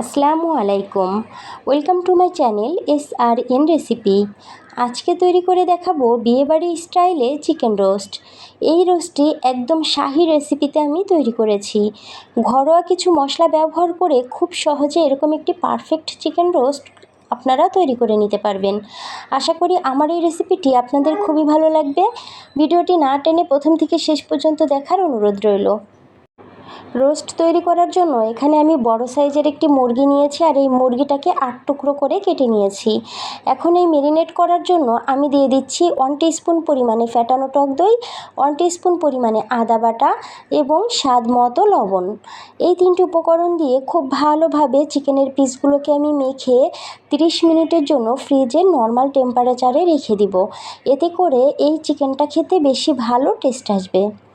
আসসালামু আলাইকুম। Welcome to my channel S R N recipe. আজকে তৈরি করে দেখাবো বিয়েবাড়ি স্টাইলে চিকেন রোস্ট। এই রোস্টটি একদম শাহি রেসিপিতে আমি তৈরি করেছি। ঘরোয়া কিছু মশলা ব্যবহার করে খুব সহজে এরকম একটি পারফেক্ট চিকেন রোস্ট আপনারা তৈরি করে নিতে পারবেন। আশা করি আমার এই রেসিপিটি আপনাদের খুবই ভালো লাগবে। ভিডিওটি না টেনে প্রথম থেকে শেষ পর্যন্ত দেখার অনুরোধ রইল। রোস্ট তৈরি করার জন্য এখানে আমি বড় সাইজের একটি মুরগি নিয়েছি আর এই মুরগিটাকে আট টুকরো করে কেটে নিয়েছি। এখন এই মেরিনেট করার জন্য আমি দিয়ে দিচ্ছি ওয়ান স্পুন পরিমাণে ফ্যাটানো টক দই, ওয়ান স্পুন পরিমাণে আদা বাটা এবং স্বাদ মতো লবণ। এই তিনটি উপকরণ দিয়ে খুব ভালোভাবে চিকেনের পিসগুলোকে আমি মেখে 30 মিনিটের জন্য ফ্রিজে নর্মাল টেম্পারেচারে রেখে দিব। এতে করে এই চিকেনটা খেতে বেশি ভালো টেস্ট আসবে।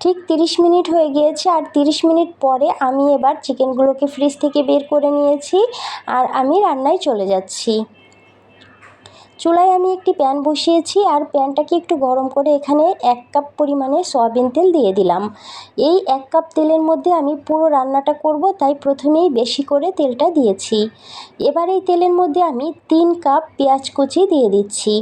ঠিক 30 মিনিট হয়ে গিয়েছে আর 30 মিনিট পরে আমি এবার চিকেনগুলোকে ফ্রিজ থেকে বের করে নিয়েছি আর আমি রান্নায় চলে যাচ্ছি। চুলায় আমি একটি প্যান বসিয়েছি আর প্যানটাকে একটু গরম করে এখানে এক কাপ পরিমাণে সয়াবিন তেল দিয়ে দিলাম। এই এক কাপ তেলের মধ্যে আমি পুরো রান্নাটা করব, তাই প্রথমেই বেশি করে তেলটা দিয়েছি। এবার এই তেলের মধ্যে আমি তিন কাপ পেঁয়াজ কুচি দিয়ে দিচ্ছি।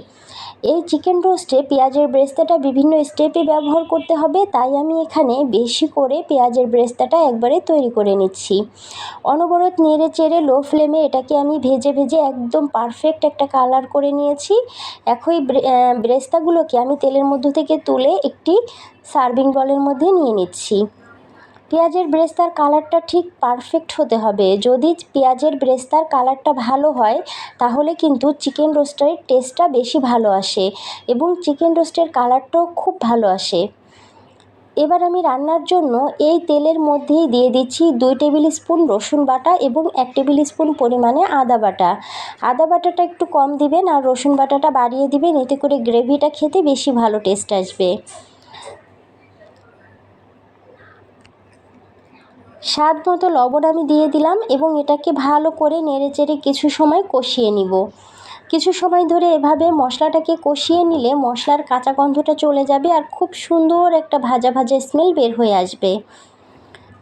এই চিকেন রোস্টে পেঁয়াজের ব্রেস্তাটা বিভিন্ন স্টেপে ব্যবহার করতে হবে, তাই আমি এখানে বেশি করে পেঁয়াজের ব্রেস্তাটা একবারে তৈরি করে নিচ্ছি। অনবরত নেড়ে চেড়ে লো ফ্লেমে এটাকে আমি ভেজে ভেজে একদম পারফেক্ট একটা কালার করে নিয়েছি। একই ব্রেস্তাগুলোকে আমি তেলের মধ্য থেকে তুলে একটি সার্ভিং বলের মধ্যে নিয়ে নিচ্ছি। পেঁয়াজের ব্রেস্তার কালারটা ঠিক পারফেক্ট হতে হবে। যদি পেঁয়াজের ব্রেস্তার কালারটা ভালো হয়, তাহলে কিন্তু চিকেন রোস্টের টেস্টটা বেশি ভালো আসে এবং চিকেন রোস্টের কালারটাও খুব ভালো আসে। এবার আমি রান্নার জন্য এই তেলের মধ্যেই দিয়ে দিচ্ছি দুই টেবিল স্পুন রসুন বাটা এবং এক টেবিল স্পুন পরিমাণে আদা বাটা। আদা বাটাটা একটু কম দিবেন আর রসুন বাটাটা বাড়িয়ে দিবেন, এতে করে গ্রেভিটা খেতে বেশি ভালো টেস্ট আসবে। স্বাদ মতো লবণ আমি দিয়ে দিলাম এবং এটাকে ভালো করে নেড়ে চেড়ে কিছু সময় কষিয়ে নিব। কিছু সময় ধরে এভাবে মশলাটাকে কষিয়ে নিলে মশলার কাঁচা গন্ধটা চলে যাবে আর খুব সুন্দর একটা ভাজা ভাজা স্মেল বের হয়ে আসবে।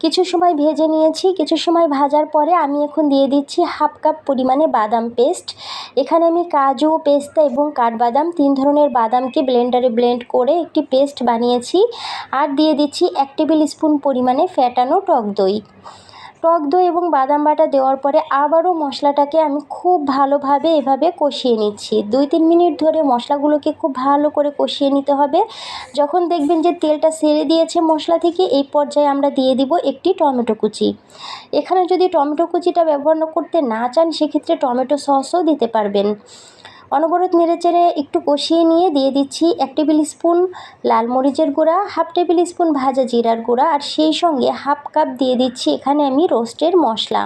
কিছু সময় ভেজে নিয়েছি, কিছু সময় ভাজার পরে আমি এখন দিয়ে দিচ্ছি হাফ কাপ পরিমাণে বাদাম পেস্ট। এখানে আমি কাজু, পেস্তা এবং কাঠবাদাম, তিন ধরনের বাদামকে ব্লেন্ডারে ব্লেন্ড করে একটি পেস্ট বানিয়েছি। আর দিয়ে দিচ্ছি এক টেবিল স্পুন পরিমাণে ফ্যাটানো টক দই। টক দই এবং বাদাম বাটা দেওয়ার পরে আবারও মশলাটাকে আমি খুব ভালোভাবে এভাবে কষিয়ে নিচ্ছি। দুই তিন মিনিট ধরে মশলাগুলোকে খুব ভালো করে কষিয়ে নিতে হবে। যখন দেখবেন যে তেলটা সেরে দিয়েছে মশলা থেকে, এই পর্যায়ে আমরা দিয়ে দিব একটি টমেটো কুচি। এখানে যদি টমেটো কুচিটা ব্যবহার করতে না চান, সেক্ষেত্রে টমেটো সসও দিতে পারবেন। অনবরত নেড়েচেড়ে একটু কষিয়ে নিয়ে দিয়ে দিচ্ছি এক টেবিল স্পুন লাল মরিচের গুঁড়া, হাফ টেবিল স্পুন ভাজা জিরার গুঁড়া আর সেই সঙ্গে হাফ কাপ দিয়ে দিচ্ছি এখানে আমি রোস্টের মশলা।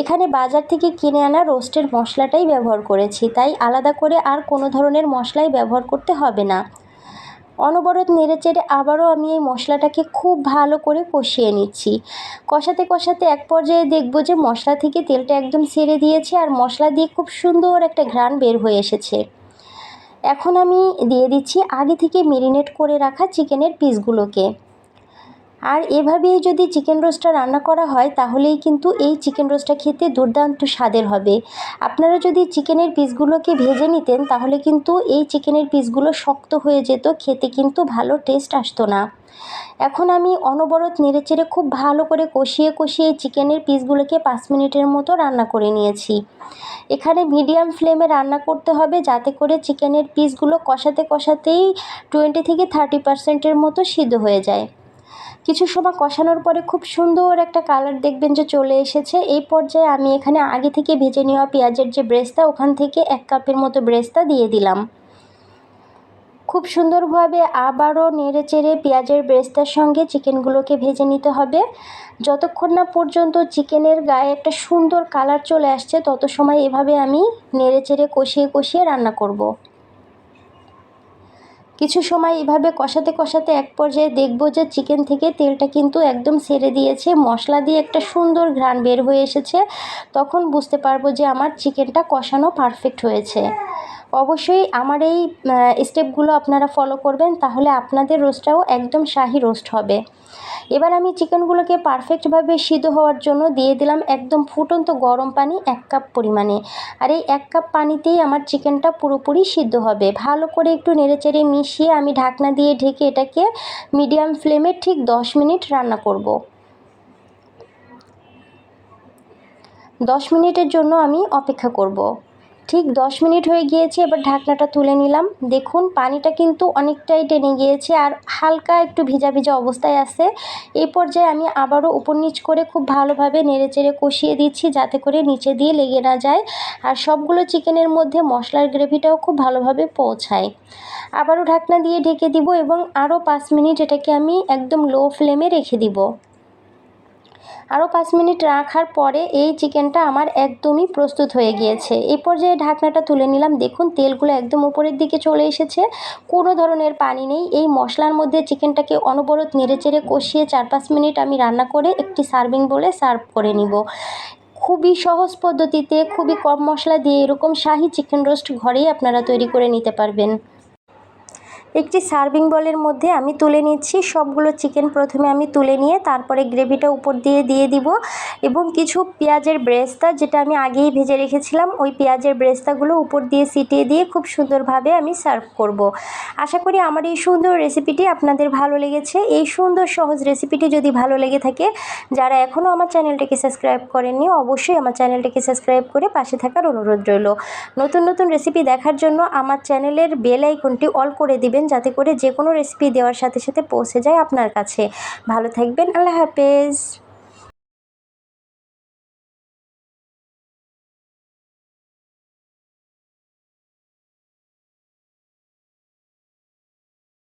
এখানে বাজার থেকে কিনে আনা রোস্টের মশলাটাই ব্যবহার করেছি, তাই আলাদা করে আর কোনো ধরনের মশলাই ব্যবহার করতে হবে না। অনবরত নেড়ে চেড়ে আবারও আমি এই মশলাটাকে খুব ভালো করে কষিয়ে নিচ্ছি। কষাতে কষাতে এক পর্যায়ে দেখব যে মশলা থেকে তেলটা একদম ছেড়ে দিয়েছে আর মশলা দিয়ে খুব সুন্দর একটা ঘ্রাণ বের হয়ে এসেছে। এখন আমি দিয়ে দিচ্ছি আগে থেকে মেরিনেট করে রাখা চিকেনের পিসগুলোকে আর এভাবেই যদি চিকেন রোস্টটা রান্না করা হয়, তাহলেই কিন্তু এই চিকেন রোস্টটা খেতে দুর্দান্ত স্বাদের হবে। আপনারা যদি চিকেনের পিসগুলোকে ভেজে নিতেন, তাহলে কিন্তু এই চিকেনের পিসগুলো শক্ত হয়ে যেত, খেতে কিন্তু ভালো টেস্ট আসতো না। এখন আমি অনবরত নেড়েচেড়ে খুব ভালো করে কষিয়ে কষিয়ে চিকেনের পিসগুলোকে পাঁচ মিনিটের মতো রান্না করে নিয়েছি। এখানে মিডিয়াম ফ্লেমে রান্না করতে হবে, যাতে করে চিকেনের পিসগুলো কষাতে কষাতেই টোয়েন্টি থেকে থার্টি পার্সেন্টের মতো সিদ্ধ হয়ে যায়। কিছু সময় কষানোর পরে খুব সুন্দর একটা কালার দেখবেন যে চলে এসেছে। এই পর্যায়ে আমি এখানে আগে থেকে ভেজে নেওয়া পেঁয়াজের যে ব্রেস্তা, ওখান থেকে এক কাপের মতো ব্রেস্তা দিয়ে দিলাম। খুব সুন্দরভাবে আবারও নেড়ে চেড়ে পেঁয়াজের ব্রেস্তার সঙ্গে চিকেনগুলোকে ভেজে নিতে হবে। যতক্ষণ না পর্যন্ত চিকেনের গায়ে একটা সুন্দর কালার চলে আসছে, তত সময় এভাবে আমি নেড়ে চেড়ে কষিয়ে কষিয়ে রান্না করব। কিছু সময় এভাবে কষাতে কষাতে এক পর্যায়ে দেখব যে চিকেন থেকে তেলটা কিন্তু একদম সেরে দিয়েছে, মশলা দিয়ে একটা সুন্দর ঘ্রাণ বের হয়ে এসেছে। তখন বুঝতে পারব যে আমার চিকেনটা কষানো পারফেক্ট হয়েছে। অবশ্যই আমার এই স্টেপগুলো আপনারা ফলো করবেন, তাহলে আপনাদের রোস্টটাও একদম শাহি রোস্ট হবে। এবার আমি চিকেনগুলোকে পারফেক্টভাবে সিদ্ধ হওয়ার জন্য দিয়ে দিলাম একদম ফুটন্ত গরম পানি এক কাপ পরিমাণে। আর এই এক কাপ পানিতেই আমার চিকেনটা পুরোপুরি সিদ্ধ হবে। ভালো করে একটু নেড়েচেড়ে মিশিয়ে আমি ঢাকনা দিয়ে ঢেকে এটাকে মিডিয়াম ফ্লেমে ঠিক দশ মিনিট রান্না করব। দশ মিনিটের জন্য আমি অপেক্ষা করব। ঠিক দশ মিনিট হয়ে গিয়েছে, এবার ঢাকনাটা তুলে নিলাম। দেখুন, পানিটা কিন্তু অনেকটাই টেনে গিয়েছে আর হালকা একটু ভিজা ভিজা অবস্থায় আছে। এই পর্যায়ে আমি আবারও উপর নিচ করে খুব ভালোভাবে নেড়েচেড়ে কষিয়ে দিচ্ছি যাতে করে নিচে দিয়ে লেগে না যায়। আর সবগুলো চিকেনের মধ্যে মশলার গ্রেভিটাও খুব ভালোভাবে পৌঁছায়। আবারও ঢাকনা দিয়ে ঢেকে দিব এবং আরও পাঁচ মিনিট এটাকে আমি একদম লো ফ্লেমে রেখে দিব। আরও পাঁচ মিনিট রাখার পরে এই চিকেনটা আমার একদমই প্রস্তুত হয়ে গিয়েছে। এই পর্যায়ে ঢাকনাটা তুলে নিলাম। দেখুন, তেলগুলো একদম উপরের দিকে চলে এসেছে। কোনো ধরনের পানি নেই। এই মশলার মধ্যে চিকেনটাকে অনবরত নেড়েচেড়ে কষিয়ে চার পাঁচ মিনিট আমি রান্না করে একটি সার্ভিং বলে সার্ভ করে নিব। খুবই সহজ পদ্ধতিতে, খুবই কম মশলা দিয়ে এরকম শাহি চিকেন রোস্ট ঘরেই আপনারা তৈরি করে নিতে পারবেন। একটি সার্ভিং বলের মধ্যে আমি তুলে নিচ্ছি। সবগুলো চিকেন প্রথমে আমি তুলে নিয়ে তারপরে গ্রেভিটা উপর দিয়ে দিয়ে দিব এবং কিছু পেঁয়াজের ব্রেস্তা যেটা আমি আগেই ভেজে রেখেছিলাম, ওই পেঁয়াজের ব্রেস্তাগুলো উপর দিয়ে সিটিয়ে দিয়ে খুব সুন্দরভাবে আমি সার্ভ করব। আশা করি আমার এই সুন্দর রেসিপিটি আপনাদের ভালো লেগেছে। এই সুন্দর সহজ রেসিপিটি যদি ভালো লেগে থাকে, যারা এখনও আমার চ্যানেলটিকে সাবস্ক্রাইব করেননি, অবশ্যই আমার চ্যানেলটিকে সাবস্ক্রাইব করে পাশে থাকার অনুরোধ রইল। নতুন নতুন রেসিপি দেখার জন্য আমার চ্যানেলের বেল আইকনটি অল করে দিবেন যাতে করে যে কোনো রেসিপি দেওয়ার সাথে সাথে পৌঁছে যায় আপনার কাছে। ভালো থাকবেন, আল্লাহ হাফেজ।